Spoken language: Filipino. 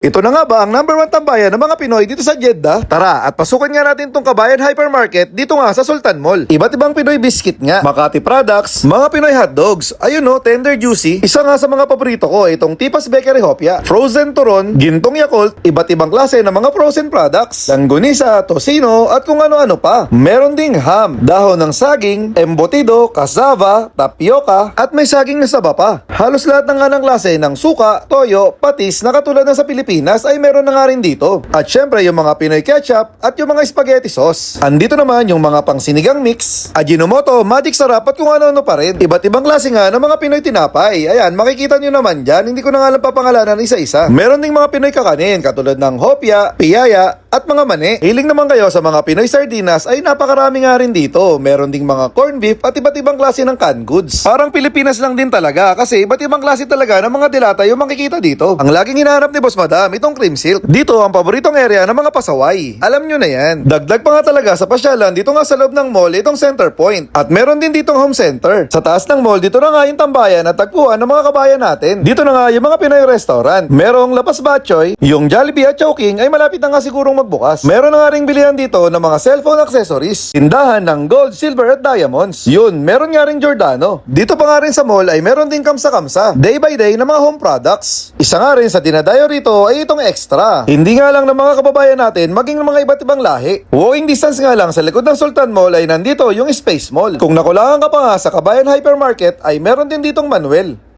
Ito na nga ba ang number one tambayan ng mga Pinoy dito sa Jeddah? Tara at pasukan nga natin tong Kabayan Hypermarket dito nga sa Sultan Mall. Iba't ibang Pinoy biscuit nga, Makati products, mga Pinoy hotdogs, ayun no, tender juicy. Isa nga sa mga paborito ko itong Tipas Bakery Hopia, frozen turon, gintong Yakult, iba't ibang klase ng mga frozen products, langgunisa, tosino at kung ano-ano pa. Meron ding ham, dahon ng saging, embutido, kasava, tapioca at may saging na saba pa. Halos lahat ng anang klase ng suka, toyo, patis na katulad ng sa Pilipinas ay meron na nga rin dito. At syempre yung mga Pinoy ketchup at yung mga spaghetti sauce. Andito naman yung mga pangsinigang mix, Ajinomoto, magic sarap at kung ano-ano pa rin. Iba't ibang klase nga ng mga Pinoy tinapay. Ayan, makikita nyo naman dyan, hindi ko na nga lang papangalanan isa-isa. Meron ding mga Pinoy kakanin katulad ng hopya, piyaya, at mga mani. Hiling naman kayo sa mga Pinoy sardinas ay napakarami nga rin dito. Meron ding mga corn beef at iba't ibang klase ng canned goods. Parang Pilipinas lang din talaga kasi iba't ibang klase talaga ng mga dilata yung makikita dito. Ang laging hinahanap ni Boss Madam, itong cream silk. Dito ang paboritong area ng mga pasaway. Alam nyo na yan. Dagdag pa nga talaga sa pasyalan dito nga sa loob ng mall itong center point. At meron din ditong home center. Sa taas ng mall, dito na nga yung tambayan at tagpuan ng mga kabayan natin. Dito na nga yung mga Pinoy restaurant. Merong Lapas Batchoy, yung Jollibee at Chowking ay malapit na nga sigurong magbukas. Meron na nga ring bilihan dito ng mga cellphone accessories, tindahan ng gold, silver at diamonds. Yun, meron nga ring Giordano. Dito pa nga rin sa mall ay meron din kamsa-kamsa, day by day na mga home products. Isa nga rin sa dinadayo rito ay itong extra. Hindi nga lang ng mga kababayan natin maging ng mga iba't ibang lahi. Walking distance nga lang sa likod ng Sultan Mall ay nandito yung Space Mall. Kung nakulangan ka pa nga sa Kabayan Hypermarket ay meron din ditong Manuel.